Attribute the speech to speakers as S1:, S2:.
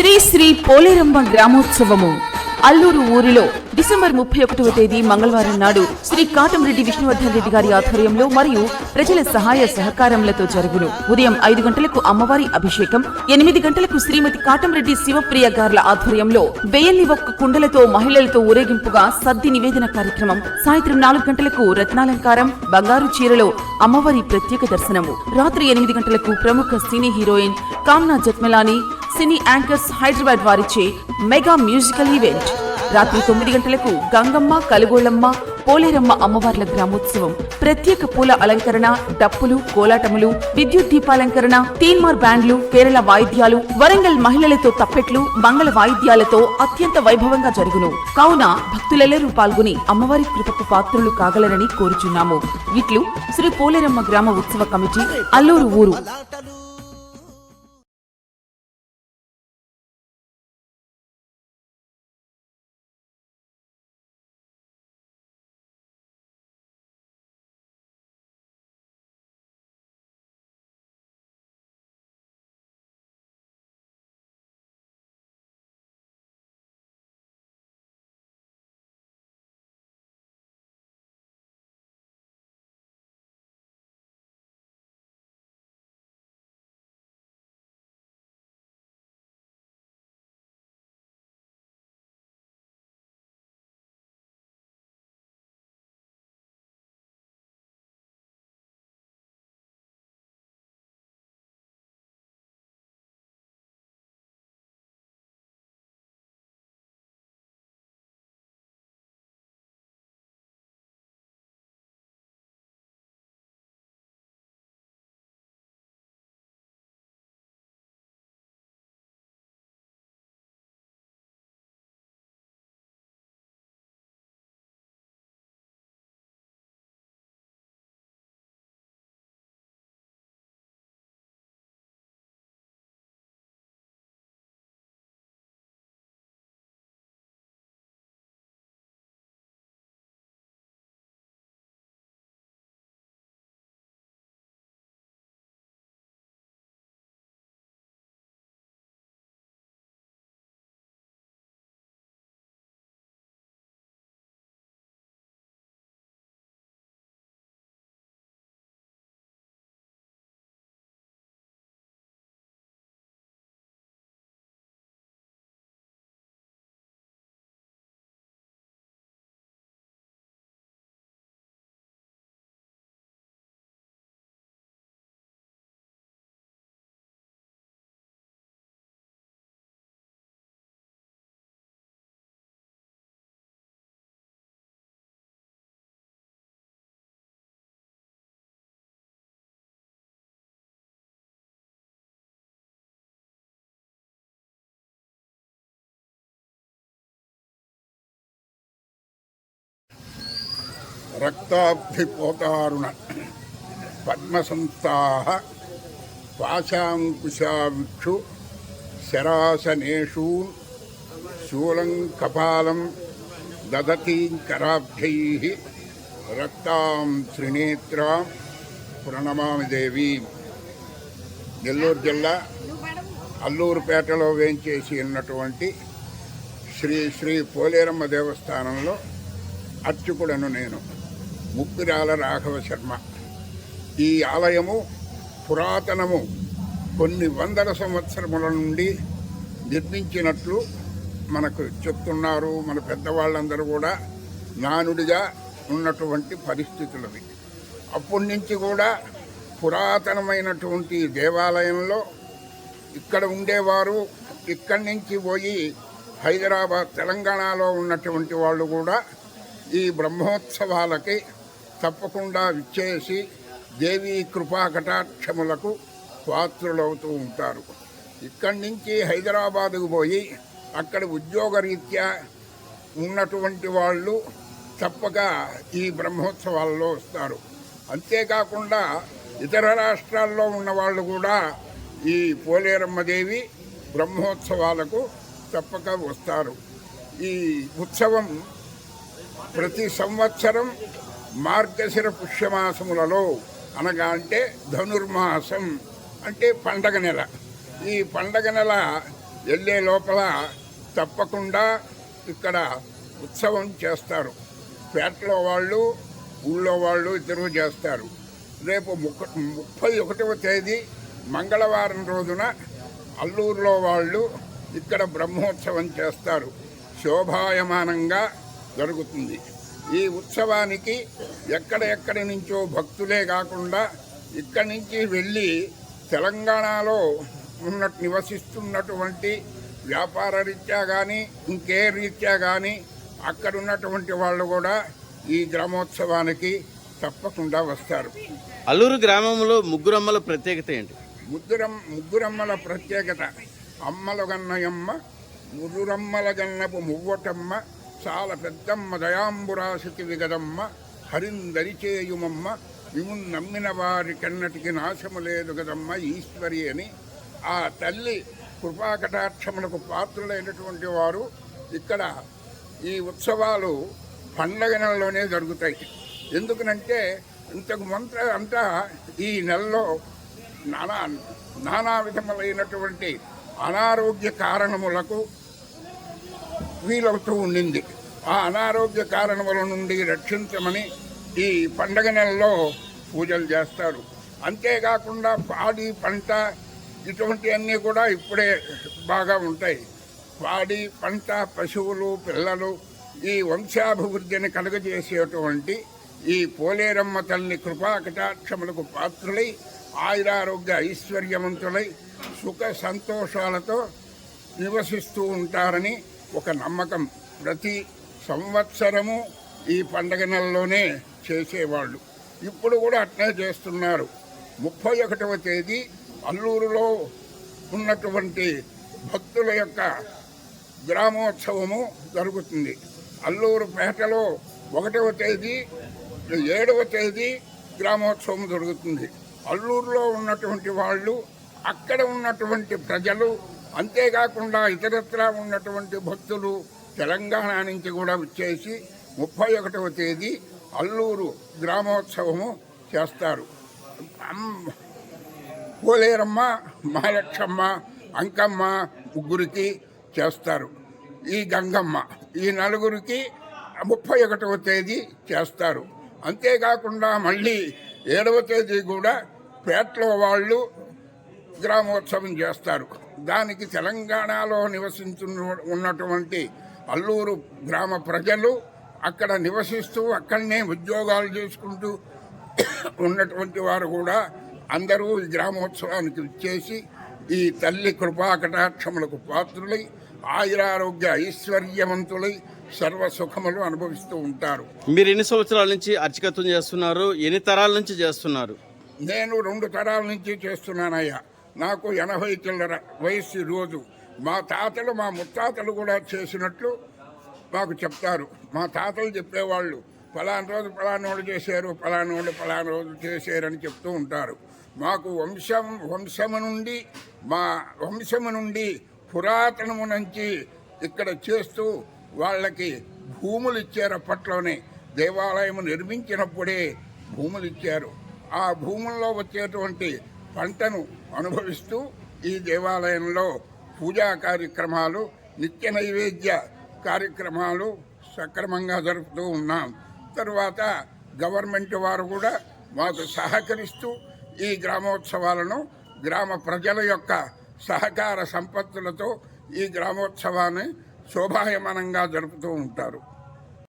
S1: శ్రీ శ్రీ పోలేరమ్మ గ్రామోత్సవము. అల్లూరు ఊరిలో డిసెంబర్ ముప్పై ఒకటవ తేదీ మంగళవారం నాడు శ్రీ కాటంరెడ్డి విష్ణువర్ధన్ రెడ్డి గారి ఆధ్వర్యంలో మరియు ప్రజల సహాయ సహకారములతో జరుగును. ఉదయం ఐదు గంటలకు అమ్మవారి అభిషేకం ఎనిమిది గంటలకు శ్రీమతి కాటంరెడ్డి శివప్రియ గార్ల ఆధ్వర్యంలో వెయ్యిన్ని ఒక్క కుండలతో మహిళలతో ఊరేగింపుగా సద్ది నివేదన కార్యక్రమం సాయంత్రం నాలుగు గంటలకు రత్నాలంకారం బంగారు చీరలో అమ్మవారి ప్రత్యేక దర్శనము రాత్రి ఎనిమిది గంటలకు ప్రముఖ cine heroine Kamna Jethmalani cine anchors Hyderabad వారిచే మెగా మ్యూజికల్ ఈవెంట్. రాత్రి తొమ్మిది గంటలకు గంగమ్మ కలుగోళమ్మ పోలేరమ్మ అమ్మవార్ల గ్రామోత్సవం ప్రత్యేక పూల అలంకరణ డప్పులు కోలాటములు విద్యుత్ దీపాలంకరణ తీన్మార్ బ్యాండ్లు కేరళ వాయిద్యాలు వరంగల్ మహిళలతో తప్పెట్లు మంగళ వాయిద్యాలతో అత్యంత వైభవంగా జరుగును. కావున భక్తులెల్లరూ పాల్గొని అమ్మవారి కృపకు పాత్రులు కాగలరని కోరుచున్నాము. ఇట్లు శ్రీ పోలేరమ్మ గ్రామ ఉత్సవ కమిటీ అల్లూరు ఊరు.
S2: రక్తాబ్ధిపోతారుణ పద్మసంస్థాః పాశాంకుశావిక్షు శరాసనేషు శూలం కపాలం దదతీంకరాబ్ధై రక్తాం త్రినేత్రాం ప్రణమామి దేవి. నెల్లూరు జిల్లా అల్లూరుపేటలో వేంచేసి ఉన్నటువంటి శ్రీ శ్రీ పోలేరమ్మ దేవస్థానంలో అర్చకుడను నేను. ముప్పిరాల రాఘవ శర్మ. ఈ ఆలయము పురాతనము కొన్ని వందల సంవత్సరముల నుండి నిర్మించినట్లు మనకు చెప్తున్నారు. మన పెద్దవాళ్ళందరూ కూడా నానుడిగా ఉన్నటువంటి పరిస్థితులవి. అప్పటి నుంచి కూడా పురాతనమైనటువంటి దేవాలయంలో ఇక్కడ ఉండేవారు ఇక్కడి నుంచి పోయి హైదరాబాద్ తెలంగాణలో ఉన్నటువంటి వాళ్ళు కూడా ఈ బ్రహ్మోత్సవాలకి తప్పకుండా విచ్చేసి దేవీ కృపా కటాక్షములకు పాత్రులవుతూ ఉంటారు. ఇక్కడి నుంచి హైదరాబాదుకు పోయి అక్కడ ఉద్యోగరీత్యా ఉన్నటువంటి వాళ్ళు తప్పక ఈ బ్రహ్మోత్సవాల్లో వస్తారు. అంతేకాకుండా ఇతర రాష్ట్రాల్లో ఉన్న వాళ్ళు కూడా ఈ పోలేరమ్మదేవి బ్రహ్మోత్సవాలకు తప్పక వస్తారు. ఈ ఉత్సవం ప్రతి సంవత్సరం మార్గశిర పుష్యమాసములలో అనగా అంటే ధనుర్మాసం అంటే పండగ నెల. ఈ పండగ నెల వెళ్ళే లోపల తప్పకుండా ఇక్కడ ఉత్సవం చేస్తారు. పేటలో వాళ్ళు ఊళ్ళో వాళ్ళు ఇద్దరు చేస్తారు. రేపు ముప్ప ముప్పై ఒకటవ తేదీ మంగళవారం రోజున అల్లూరులో వాళ్ళు ఇక్కడ బ్రహ్మోత్సవం చేస్తారు. శోభాయమానంగా జరుగుతుంది. ఈ ఉత్సవానికి ఎక్కడ ఎక్కడి నుంచో భక్తులే కాకుండా ఇక్కడి నుంచి వెళ్ళి తెలంగాణలో ఉన్న నివసిస్తున్నటువంటి వ్యాపార రీత్యా కానీ ఇంకే రీత్యా కానీ అక్కడ ఉన్నటువంటి వాళ్ళు కూడా ఈ గ్రామోత్సవానికి తప్పకుండా వస్తారు.
S3: అల్లూరు గ్రామంలో ముగ్గురమ్మల ప్రత్యేకత ఏంటి?
S2: ముద్దురం ముగ్గురమ్మల ప్రత్యేకత. అమ్మల గన్నయమ్మ ముదురమ్మల గన్నపు మువ్వటమ్మ చాలా పెద్దమ్మ దయాంబురాశికి విగదమ్మ హరిందరిచేయుమమ్మ విమున్ నమ్మిన వారి కన్నటికి నాశము లేదు కదమ్మ ఈశ్వరి అని. ఆ తల్లి కృపాకటాక్షములకు పాత్రులైనటువంటి వారు ఇక్కడ ఈ ఉత్సవాలు పండగ నెలలోనే జరుగుతాయి. ఎందుకనంటే ఇంతకు మంత్ర అంతా ఈ నెలలో నానా నానా విధములైనటువంటి అనారోగ్య కారణములకు వీలవుతూ ఉండింది. ఆ అనారోగ్య కారణముల నుండి రక్షించమని ఈ పండగ నెలలో పూజలు చేస్తారు. అంతేకాకుండా పాడి పంట ఇటువంటివన్నీ కూడా ఇప్పుడే బాగా ఉంటాయి. పాడి పంట పశువులు పిల్లలు ఈ వంశాభివృద్ధిని కలుగజేసేటువంటి ఈ పోలేరమ్మ తల్లి కృపా కటాక్షములకు పాత్రులై ఆయురారోగ్య ఐశ్వర్యవంతులై సుఖ సంతోషాలతో నివసిస్తూ ఉంటారని ఒక నమ్మకం. ప్రతి సంవత్సరము ఈ పండగ నెలలోనే చేసేవాళ్ళు. ఇప్పుడు కూడా అట్నే చేస్తున్నారు. ముప్పై ఒకటవ తేదీ అల్లూరులో ఉన్నటువంటి భక్తుల యొక్క గ్రామోత్సవము జరుగుతుంది. అల్లూరు పేటలో ఒకటవ తేదీ ఏడవ తేదీ గ్రామోత్సవం జరుగుతుంది. అల్లూరులో ఉన్నటువంటి వాళ్ళు అక్కడ ఉన్నటువంటి ప్రజలు అంతేకాకుండా ఇతరత్రా ఉన్నటువంటి భక్తులు తెలంగాణ నుంచి కూడా వచ్చేసి ముప్పై ఒకటవ తేదీ అల్లూరు గ్రామోత్సవము చేస్తారు. కోలేరమ్మ మహాలక్షమ్మ మహాలక్ష్మ అంకమ్మ ముగ్గురికి చేస్తారు. ఈ గంగమ్మ ఈ నలుగురికి ముప్పై ఒకటవ తేదీ చేస్తారు. అంతేకాకుండా మళ్ళీ ఏడవ తేదీ కూడా పేటలో వాళ్ళు గ్రామోత్సవం చేస్తారు. దానికి తెలంగాణలో నివసించున్న ఉన్నటువంటి అల్లూరు గ్రామ ప్రజలు అక్కడ నివసిస్తూ అక్కడనే ఉద్యోగాలు చేసుకుంటూ ఉన్నటువంటి వారు కూడా అందరూ ఈ గ్రామోత్సవానికి ఇచ్చేసి ఈ తల్లి కృపా కటాక్షములకు పాత్రులై ఆయురారోగ్య ఐశ్వర్యవంతులై సర్వ సుఖములు అనుభవిస్తూ ఉంటారు.
S3: మీరు ఎన్ని సంవత్సరాల నుంచి అర్చకత్వం చేస్తున్నారు? ఎన్ని తరాల నుంచి చేస్తున్నారు?
S2: నేను రెండు తరాల నుంచి చేస్తున్నానయ్యా. నాకు ఎనభై చిల్లర వయస్సు రోజు. మా తాతలు మా ముత్తాతలు కూడా చేసినట్లు మాకు చెప్తారు. మా తాతలు చెప్పేవాళ్ళు ఫలానా రోజు ఫలానోడు చేశారు ఫలానోడు వాళ్ళు ఫలానా రోజు చేశారని చెప్తూ ఉంటారు. మాకు వంశం వంశము నుండి మా వంశము నుండి పురాతనము నుంచి ఇక్కడ చేస్తూ వాళ్ళకి భూములు ఇచ్చారు అప్పట్లోనే. దేవాలయం నిర్మించినప్పుడే భూములు ఇచ్చారు. ఆ భూముల్లో వచ్చేటువంటి పంటను అనుభవిస్తూ ఈ దేవాలయంలో పూజా కార్యక్రమాలు నిత్య నైవేద్య కార్యక్రమాలు సక్రమంగా జరుపుతూ ఉన్నాం. తర్వాత గవర్నమెంట్ వారు కూడా మాకు సహకరిస్తూ ఈ గ్రామోత్సవాలను గ్రామ ప్రజల యొక్క సహకార సంపత్తులతో ఈ గ్రామోత్సవాన్ని శోభాయమానంగా జరుపుతూ ఉంటారు.